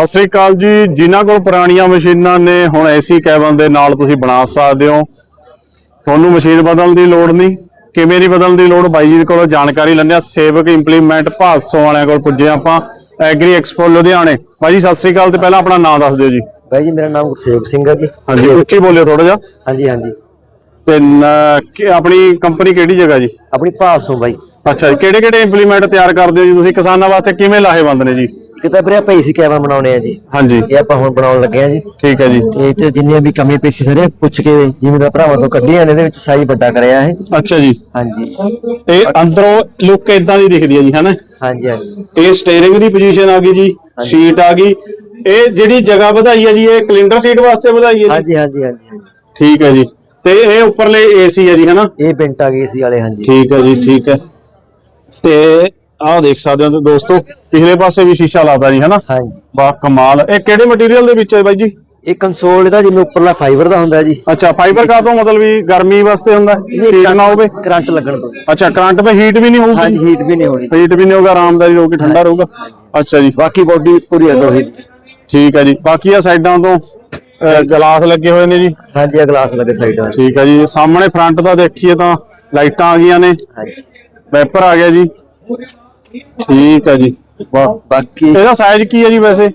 ਸਤਿ ਸ੍ਰੀ ਅਕਾਲ ਜੀ। ਜਿਨ੍ਹਾਂ ਕੋਲ ਪੁਰਾਣੀਆਂ ਮਸ਼ੀਨਾਂ ਨੇ ਹੁਣ ਏਸੀ ਕੈਬਨ ਦੇ ਨਾਲ ਤੁਸੀਂ ਬਣਾ ਸਕਦੇ ਹੋ। ਤੁਹਾਨੂੰ ਮਸ਼ੀਨ ਬਦਲਣ ਦੀ ਲੋੜ ਨਹੀਂ। ਕਿਵੇਂ ਨਹੀਂ ਬਦਲਣ ਦੀ ਲੋੜ? ਬਾਈ ਜੀ ਕੋਲੋਂ ਜਾਣਕਾਰੀ ਲੈਂਦੇ ਆ ਸੇਵਕ ਇੰਪਲੀਮੈਂਟ ਭਾਸੋਂ ਵਾਲਿਆਂ ਕੋਲ ਪੁੱਜੇ ਆਪਾਂ। ਐਗਰੀ ਐਕਸਪੋ ਲੁਧਿਆਣੇ। ਬਾਈ ਜੀ ਸਤਿ ਸ੍ਰੀ ਅਕਾਲ ਤੇ ਪਹਿਲਾਂ ਆਪਣਾ ਨਾਮ ਦੱਸ ਦਿਓ ਜੀ। ਭਾਈ ਜੀ ਮੇਰਾ ਨਾਮ ਗੁਰਸੇਵਕ ਸਿੰਘ ਹੈ ਜੀ। ਹਾਂਜੀ ਉੱਚੀ ਬੋਲਿਓ ਥੋੜਾ ਜਿਹਾ। ਹਾਂਜੀ ਹਾਂਜੀ। ਤੇ ਨ- ਆਪਣੀ ਕੰਪਨੀ ਕਿਹੜੀ ਜਗ੍ਹਾ ਜੀ? ਆਪਣੀ ਭਾਸੋਂ ਬਾਈ। ਅੱਛਾ ਜੀ ਕਿਹੜੇ ਕਿਹੜੇ ਇੰਪਲੀਮੈਂਟ ਤਿਆਰ ਕਰਦੇ ਹੋ ਜੀ ਤੁਸੀਂ? ਕਿਸਾਨਾਂ ਵਾਸਤੇ ਕਿਵੇਂ ਲਾਹੇਵੰਦ ਨੇ ਜੀ? ਕਿਤੇ ਵੀਰੇ ਆਪਾਂ ਏਸੀ ਕੈਬਨ ਬਣਾਉਣੇ ਆ ਜੀ। ਹਾਂਜੀ। ਇਹ ਆਪਾਂ ਹੁਣ ਬਣਾਉਣ ਲੱਗੇ ਆ ਜੀ। ਠੀਕ ਹੈ ਜੀ। ਤੇ ਇਹ 'ਚ ਜਿੰਨੀਆਂ ਵੀ ਕਮੀਆਂ ਪੇਸ਼ੀ ਸਾਰੇ ਪੁੱਛ ਕੇ ਜਿਵੇਂ ਦਾ ਭਰਾਵਾਂ ਤੋਂ ਕੱਢੀਆਂ ਨੇ ਇਹਦੇ ਵਿੱਚ ਸਾਈ ਵੱਡਾ ਕਰਿਆ ਹੈ ਅੱਛਾ ਜੀ। ਹਾਂਜੀ। ਇਹ ਅੰਦਰੋਂ ਲੁੱਕ ਇਦਾਂ ਦੀ ਦਿਖਦੀ ਹੈ ਜੀ ਹੈਨਾ ਹਾਂਜੀ ਹਾਂਜੀ। ਇਹ ਸਟੀਅਰਿੰਗ ਦੀ ਪੋਜੀਸ਼ਨ ਆ ਗਈ ਜੀ ਸ਼ੀਟ ਆ ਗਈ। ਇਹ ਜਿਹੜੀ ਜਗ੍ਹਾ ਵਧਾਈ ਹੈ ਜੀ ਇਹ ਕਲਿੰਡਰ ਸੀਟ ਵਾਸਤੇ ਵਧਾਈ ਹੈ ਜੀ? ਹਾਂਜੀ ਹਾਂਜੀ ਹਾਂਜੀ। ਠੀਕ ਹੈ ਜੀ। ਤੇ ਇਹ ਉੱਪਰਲੇ ਏਸੀ ਹੈ ਜੀ ਹੈਨਾ ਇਹ ਪਿੰਟ ਏਸੀ ਵਾਲੇ ਹਾਂਜੀ। ਠੀਕ ਹੈ ਜੀ ਠੀਕ ਹੈ। ਤੇ ਆਹ ਦੇਖ ਸਕਦੇ ਹੋ ਦੋਸਤੋ ਪਿਛਲੇ ਪਾਸੇ ਵੀ ਸ਼ੀਸ਼ਾ ਲਾਤਾ ਜੀ ਹੈਨਾ? ਹਾਂਜੀ। ਵਾਹ ਕਮਾਲ। ਇਹ ਕਿਹੜੇ ਮਟੀਰੀਅਲ ਦੇ ਵਿੱਚ ਹੈ ਬਾਈ ਜੀ? ਇਹ ਕੰਸੋਲ ਇਹਦਾ ਜਿਵੇਂ ਉੱਪਰਲਾ ਫਾਈਬਰ ਦਾ ਹੁੰਦਾ ਜੀ। ਅੱਛਾ ਫਾਈਬਰ ਕਾ ਤੋਂ ਮਤਲਬ ਵੀ ਗਰਮੀ ਵਾਸਤੇ ਹੁੰਦਾ? ਹੀਟ ਨਾ ਹੋਵੇ? ਕਰੰਟ ਲੱਗਣ ਤੋਂ। ਅੱਛਾ ਕਰੰਟ 'ਤੇ ਹੀਟ ਵੀ ਨਹੀਂ ਹੋਊਗੀ? ਹਾਂਜੀ ਹੀਟ ਵੀ ਨਹੀਂ ਹੋਣੀ ਹੀਟ ਵੀ ਨਹੀਂ ਹੋਗਾ ਆਰਾਮਦਾਰੀ ਰਹੂਗੀ ਠੰਡਾ ਰਹੂਗਾ? ਅੱਛਾ ਜੀ। ਬਾਕੀ ਬੋਡੀ ਪੂਰੀ ਅਲੋਹੀ ਠੀਕ ਹੈ ਜੀ। ਬਾਕੀ ਆ ਸਾਈਡਾਂ ਤੋਂ ਗਲਾਸ ਲੱਗੇ ਹੋਏ ਨੇ ਜੀ। ਹਾਂਜੀ ਆ ਗਲਾਸ ਲੱਗੇ ਸਾਈਡ ਠੀਕ ਹੈ ਜੀ। ਸਾਹਮਣੇ ਫਰੰਟ ਦਾ ਦੇਖੀਏ ਤਾਂ ਲਾਈਟਾਂ ਆ ਗਈਆਂ ਨੇ। ਹਾਂਜੀ। ਵੈਪਰ ਆ ਗਿਆ ਜੀ। ਠੀਕ ਹੈ ਜੀ। ਵਾਹ ਬਾਕੀ ਇਹਦਾ ਸਾਈਜ਼ ਕੀ ਹੈ ਜੀ ਵੈਸੇ?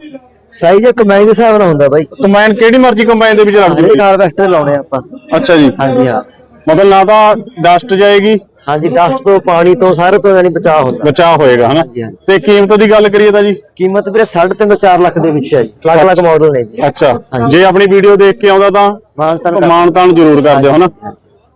ਸਾਈਜ਼ ਕਮਾਈ ਦੇ ਹਿਸਾਬ ਨਾਲ ਹੁੰਦਾ ਬਾਈ। ਕੰਬਾਈਨ ਕਿਹੜੀ ਮਰਜ਼ੀ ਕੰਬਾਈਨ ਦੇ ਵਿੱਚ ਰੱਖ ਹਰੇਕ ਦਿਓ। ਹਾਰਵੈਸਟਰ ਲਾਉਣੇ ਆਪਾਂ। ਅੱਛਾ ਜੀ। ਹਾਂਜੀ ਹਾਂ। ਮਤਲਬ ਨਾ ਤਾਂ ਡਸਟ ਜਾਏਗੀ। ਹਾਂਜੀ ਡਸਟ ਤੋਂ ਪਾਣੀ ਤੋਂ ਸਾਰੇ ਤੋਂ ਯਾਨੀ ਬਚਾਅ ਹੁੰਦਾ। ਬਚਾਅ ਹੋਏਗਾ ਹਨਾ। ਤੇ ਕੀਮਤ ਦੀ ਗੱਲ ਕਰੀਏ ਤਾਂ ਜੀ? ਕੀਮਤ ਵੀਰੇ 3.5 ਤੋਂ 4 ਲੱਖ ਦੇ ਵਿੱਚ ਹੈ ਜੀ। ਅਲੱਗ ਅਲੱਗ ਮਾਡਲ ਨੇ ਜੀ। ਅੱਛਾ। ਜੇ ਆਪਣੀ ਵੀਡੀਓ ਦੇਖ ਕੇ ਆਉਂਦਾ ਤਾਂ ਮਾਨਤਨ ਜ਼ਰੂਰ ਕਰ ਦਿਓ ਹਨਾ?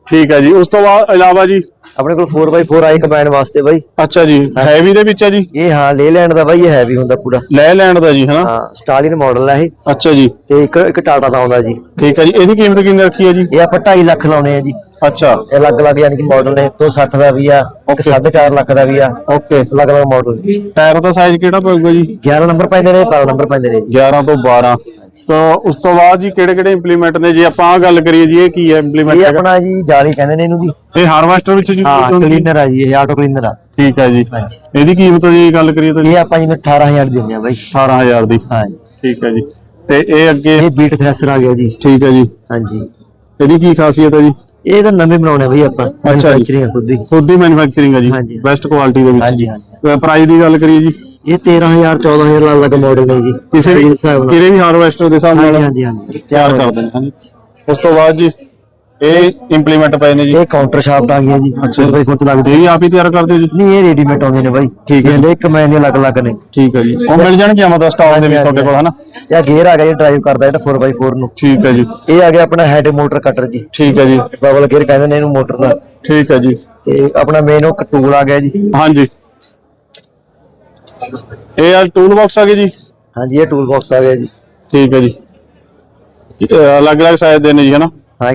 ਠੀਕ ਹੈ ਜੀ। ਉਸ ਤੋਂ ਬਾਅਦ ਇਲਾਵਾ ਜੀ? ਆਪਣੇ ਕੋਲ 4x4 ਆਈ ਕੰਬਾਈਨ ਵਾਸਤੇ ਬਾਈ। ਅੱਛਾ ਜੀ। ਹੈਵੀ ਦੇ ਵਿੱਚ ਹੈ ਜੀ? ਇਹ ਹਾਂ ਲੈ ਲੈਣ ਦਾ ਬਾਈ ਇਹ ਹੈਵੀ ਹੁੰਦਾ ਪੂਰਾ। ਲੈ ਲੈਣ ਦਾ ਜੀ ਹਨਾ? ਹਾਂ ਸਟਾਲਿਨ ਮਾਡਲ ਹੈ ਇਹ। ਅੱਛਾ ਜੀ। ਤੇ ਇੱਕ ਇੱਕ ਟਾਟਾ ਦਾ ਆਉਂਦਾ ਜੀ। ਠੀਕ ਹੈ ਜੀ। ਇਹਦੀ ਕੀਮਤ ਕਿੰਨੀ ਰੱਖੀ ਹੈ ਜੀ? ਇਹ ਆਪਾਂ 2.5 ਲੱਖ ਲਾਉਣੇ ਆ ਜੀ। ਅੱਛਾ। ਇਹ ਅਲੱਗ ਅਲੱਗ ਯਾਨੀ ਕਿ ਮਾਡਲ ਨੇ 260 ਦਾ ਵੀ ਆ ਇੱਕ 4.5 ਲੱਖ ਦਾ ਵੀ ਆ। ਓਕੇ ਅਲੱਗ ਅਲੱਗ ਮਾਡਲ ਟਾਇਰ ਦਾ ਸਾਈਜ਼ ਕਿਹੜਾ ਪਊਗਾ ਜੀ? 11 ਨੰਬਰ ਪੈਂਦੇ ਨੇ 12 ਨੰਬਰ ਪੈਂਦੇ ਨੇ ਜੀ। 11 ਤੋਂ 12 ਤਾਂ ਉਸ ਤੋਂ ਬਾਅਦ ਜੀ ਕਿਹੜੇ ਕਿਹੜੇ ਇੰਪਲੀਮੈਂਟ ਨੇ? ਜੇ ਆਪਾਂ ਆ ਗੱਲ ਕਰੀਏ ਜੀ ਇਹ ਕੀ ਹੈ ਇੰਪਲੀਮੈਂਟ ਇਹ ਹੈਗਾ? ਆਪਣਾ ਜੀ ਜਾਲੀ ਕਹਿੰਦੇ ਨੇ ਇਹਨੂੰ ਜੀ। ਇਹ ਹਾਰਵੈਸਟਰ ਵਿੱਚ ਜੀ ਹਾਂ ਕਲੀਨਰ ਆ ਜੀ ਇਹ ਆਟੋ ਕਲੀਨਰ ਆ। ਠੀਕ ਹੈ ਜੀ। ਇਹਦੀ ਕੀਮਤ ਦੀ ਗੱਲ ਕਰੀਏ ਤਾਂ ਜੀ ਇਹ ਆਪਾਂ ਜਿਵੇਂ 18000 ਦਿੰਦੇ ਆ ਬਾਈ। 18000 ਦੀ। ਹਾਂ ਠੀਕ ਹੈ ਜੀ। ਤੇ ਇਹ ਅੱਗੇ ਇਹ ਬੀਟ ਥ੍ਰੈਸ਼ਰ ਆ ਗਿਆ ਜੀ। ਠੀਕ ਹੈ ਜੀ। ਹਾਂਜੀ। ਇਹਦੀ ਕੀ ਖਾਸੀਅਤ ਹੈ ਜੀ? ਇਹ ਤਾਂ ਨਵੇਂ ਬਣਾਉਣੇ ਬਈ ਆਪਾਂ। ਅੱਛਾ ਜੀ। ਮੈਨੂਫੈਕਚਰਿੰਗ ਖੁਦ ਹੀ ਖੁਦ ਦੀ ਮੈਨੂਫੈਕਚਰਿੰਗ ਹੈ ਜੀ। ਬੈਸਟ ਕੁਆਲਿਟੀ ਦੇ ਵਿੱਚ। ਹਾਂਜੀ ਹਾਂਜੀ। ਪ੍ਰਾਈਸ ਦੀ ਗੱਲ ਕਰੀਏ ਜੀ। ਇਹ 13000 14000 ਨਾਲ ਲੱਗ ਮਾਡਲ ਨੇ ਜੀ ਕਿਸੇ ਵੀ ਹਿਸਾਬ ਨਾਲ। ਕਿਹੜੇ ਵੀ ਹਾਰਵੈਸਟਰ ਦੇ ਹਿਸਾਬ ਨਾਲ? ਹਾਂਜੀ ਹਾਂਜੀ ਹਾਂਜੀ। ਤਿਆਰ ਕਰਦੇ ਨੇ। ਹਾਂਜੀ ਉਸ ਤੋਂ ਬਾਅਦ ਜੀ ਇਹ ਇੰਪਲੀਮੈਂਟ ਪਏ ਨੇ ਜੀ। ਇਹ ਕਾਊਂਟਰ ਸ਼ਾਫਟ ਆ ਗਿਆ ਜੀ ਅੱਛਾ। ਬਈ ਫੁੱਟ ਲੱਗਦੇ ਇਹ ਵੀ ਆਪ ਹੀ ਤਿਆਰ ਕਰਦੇ ਹੋ ਜੀ? ਨਹੀਂ ਇਹ ਰੈਡੀਮੇਡ ਆਉਂਦੇ ਨੇ ਬਾਈ। ਠੀਕ ਹੈ। ਇਹ ਹਲੇ ਇੱਕ ਮੈਂ ਦੇ ਅਲੱਗ ਅਲੱਗ ਨੇ। ਠੀਕ ਹੈ ਜੀ। ਉਹ ਮਿਲ ਜਾਣਗੇ ਮਤਲਬ ਸਟਾਕ ਦੇ ਵਿੱਚ ਤੁਹਾਡੇ ਕੋਲ ਹਨਾ? ਇਹ ਗੇਅਰ ਆ ਗਿਆ ਜੀ ਡਰਾਈਵ ਕਰਦਾ ਜਿਹੜਾ 4x4 ਨੂੰ। ਠੀਕ ਹੈ ਜੀ। ਇਹ ਆ ਗਿਆ ਆਪਣਾ ਹੈਡ ਮੋਟਰ ਕਟਰ ਜੀ। ਠੀਕ ਹੈ ਜੀ। ਬਬਲ ਗੇਅਰ ਕਹਿੰਦੇ ਨੇ ਇਹਨੂੰ ਮੋਟਰ ਦਾ। ਠੀਕ ਹੈ ਜੀ। ਤੇ ਆਪਣਾ ਮੇਨ ਉਹ ਟੂਲ ਆ ਗਿਆ ਜੀ। ਹਾਂਜੀ। ਇਹ ਆ ਟੂਲ ਬਾਕਸ ਆ ਗਏ ਜੀ? ਹਾਂਜੀ ਇਹ ਟੂਲ ਬਾਕਸ ਆ ਗਿਆ ਜੀ। ਠੀਕ ਹੈ ਜੀ। ਅਲੱਗ-ਅਲੱਗ ਸਾਈਜ਼ ਦੇ ਨੇ ਜੀ ਹਨਾ? ਹਾਂ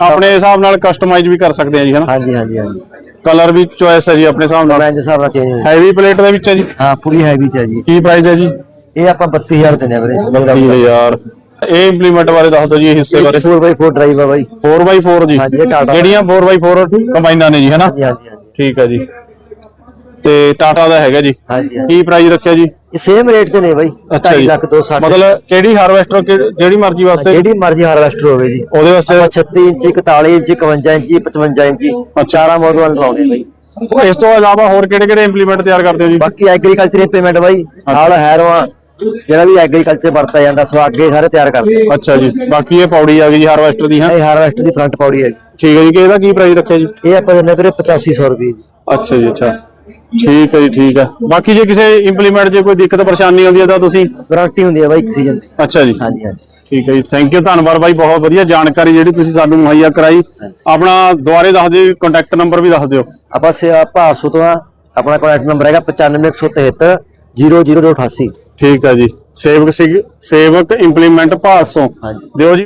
ਆਪਣੇ ਹਿਸਾਬ ਨਾਲ ਕਸਟਮਾਈਜ਼ ਵੀ ਕਰ ਸਕਦੇ ਆ ਜੀ ਹਨਾ? ਹਾਂਜੀ ਹਾਂਜੀ ਹਾਂਜੀ। ਕਲਰ ਵੀ ਚੁਆਇਸ ਹੈ ਜੀ ਆਪਣੇ ਹਿਸਾਬ ਨਾਲ। ਜਿਸ ਹਿਸਾਬ ਨਾਲ ਚੇਂਜ ਹੋ ਹੈਵੀ ਪਲੇਟ ਦੇ ਵਿੱਚ ਹੈ ਜੀ? ਹਾਂ ਪੂਰੀ ਹੈਵੀ ਚ ਹੈ ਜੀ। ਕੀ ਪ੍ਰਾਈਸ ਹੈ ਜੀ? ਇਹ ਆਪਾਂ 32000 ਦਿੰਦੇ ਆ ਵੀਰੇ 30000 ਇਹ ਇੰਪਲੀਮੈਂਟ ਬਾਰੇ ਦੱਸ ਦਿਓ ਜੀ ਇਹ ਹਿੱਸੇ ਬਾਰੇ। 4x4 ਡਰਾਈਵ ਆ ਬਾਈ। 4x4 ਜੀ। ਜਿਹੜੀਆਂ 4x4 ਕੰਬਾਈਨਾਂ ਨੇ ਜੀ ਹਨਾ? ਹਾਂਜੀ ਹਾਂਜੀ। ਠੀਕ ਹੈ ਜੀ। ਤੇ ਟਾਟਾ ਦਾ ਹੈਗਾ ਜੀ। ਹਾਂਜੀ ਹਾਂਜੀ। ਕੀ ਪ੍ਰਾਈਸ ਰੱਖਿਆ ਜੀ? ਇਹ ਸੇਮ ਰੇਟ ਚ ਨੇ ਬਾਈ ਅੱਛਾ 2.5 ਜੀ। ਲੱਖ 260 ਮਤਲਬ ਕਿਹੜੀ ਹਾਰਵੈਸਟਰ ਜਿਹੜੀ ਮਰਜ਼ੀ ਵਾਸਤੇ? ਜਿਹੜੀ ਮਰਜ਼ੀ ਹਾਰਵੈਸਟਰ ਹੋਵੇ ਜੀ। ਉਹਦੇ ਵਾਸਤੇ? ਆਪਾਂ 36 ਇੰਚੀ 41 ਇੰਚੀ 51 ਇੰਚੀ 55 ਇੰਚੀ ਚਾਰਾਂ ਮਾਡਲ ਲਾਉਣੇ ਬਾਈ। ਇਸ ਤੋਂ ਇਲਾਵਾ ਹੋਰ ਕਿਹੜੇ ਕਿਹੜੇ ਇੰਪਲੀਮੈਂਟ ਤਿਆਰ ਕਰਦੇ ਹੋ ਜੀ? ਬਾਕੀ ਐਗਰੀਕਲਚਰ ਇੰਪਲੀਮੈਂਟ ਬਾਈ। ਨਾਲ ਹੈਰਵਾ ਜਿਹੜਾ ਵੀ ਐਗਰੀਕਲਚਰ ਵਰਤਿਆ ਜਾਂਦਾ ਸਵਾਗੇ ਸਾਰੇ ਤਿਆਰ ਕਰਦੇ। ਅੱਛਾ ਜੀ। ਬਾਕੀ ਇਹ ਪੌੜੀ ਆ ਗਈ ਜੀ ਹਾਰਵੈਸਟਰ ਦੀ ਹਾਂ? ਇਹ ਹਾਰਵੈਸਟਰ ਦੀ ਫਰੰਟ ਪੌੜੀ ਹੈ ਜੀ। ਠੀਕ ਹੈ ਜੀ ਕਿ ਇਹਦਾ ਕੀ ਪ੍ਰਾਈਸ ਰੱਖਿਆ ਜੀ? ਇਹ ਆਪਾਂ ਦਿੰਦੇ ਵੀਰੇ 8500 ਰੁਪਏ ਜੀ। ਅੱਛਾ ਜੀ ਅੱਛਾ। ਠੀਕ ਹੈ ਜੀ ਠੀਕ ਹੈ। ਬਾਕੀ ਜੇ ਕਿਸੇ ਇੰਪਲੀਮੈਂਟ 'ਚ ਕੋਈ ਦਿੱਕਤ ਪਰੇਸ਼ਾਨੀ ਆਉਂਦੀ ਹੈ ਤਾਂ ਤੁਸੀਂ ਗਾਰੰਟੀ ਹੁੰਦੀ ਹੈ ਬਾਈ ਇੱਕ ਸੀਜ਼ਨ ਦੀ। ਅੱਛਾ ਜੀ। ਹਾਂਜੀ ਹਾਂਜੀ। ਠੀਕ ਹੈ ਜੀ। ਥੈਂਕ ਯੂ ਧੰਨਵਾਦ ਬਾਈ ਬਹੁਤ ਵਧੀਆ ਜਾਣਕਾਰੀ ਜਿਹੜੀ ਤੁਸੀਂ ਸਾਨੂੰ ਮੁਹੱਈਆ ਕਰਾਈ। ਆਪਣਾ ਦੁਬਾਰੇ ਦੱਸ ਦਿਓ ਕੰਟੈਕਟ ਨੰਬਰ ਵੀ ਦੱਸ ਦਿਓ। ਆਪਾਂ ਸੇ ਭਾਰਸੂ ਤੋਂ ਆ ਆਪਣਾ ਕੰਟੈਕਟ ਨੰਬਰ ਹੈਗਾ 95173 00288 ਠੀਕ ਹੈ ਜੀ। ਸੇਵਕ ਸਿੰਘ ਸੇਵਕ ਇੰਪਲੀਮੈਂਟ ਭਾਸੋਂ ਹਾਂਜੀ। ਦਿਓ ਜੀ।